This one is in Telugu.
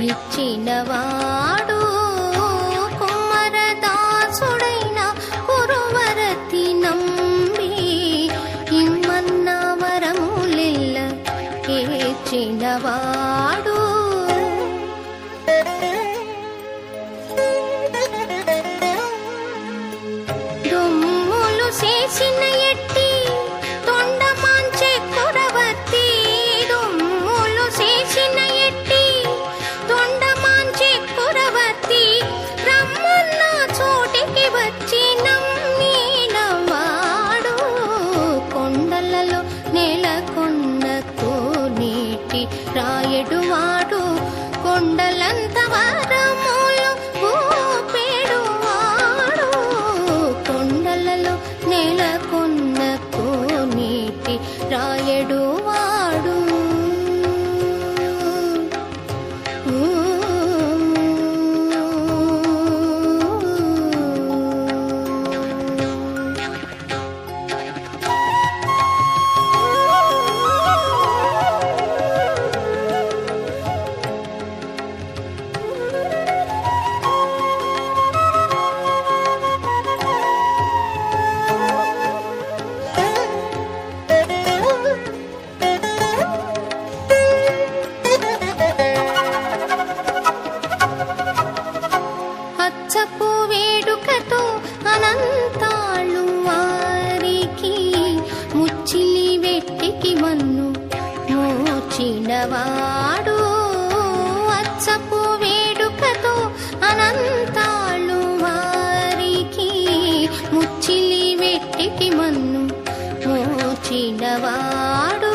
ఇచ్చినవా? రాయటువాడు కొండల పచ్చపు వేడుకతో అనంతాళ్ళు వారికి ముచ్చిలి వెట్టికి మన్ను మోచినవాడు. అచ్చపు వేడుకతో అనంతాళ్ళు వారికి ముచ్చిలి వెట్టికి మన్ను మోచినవాడు.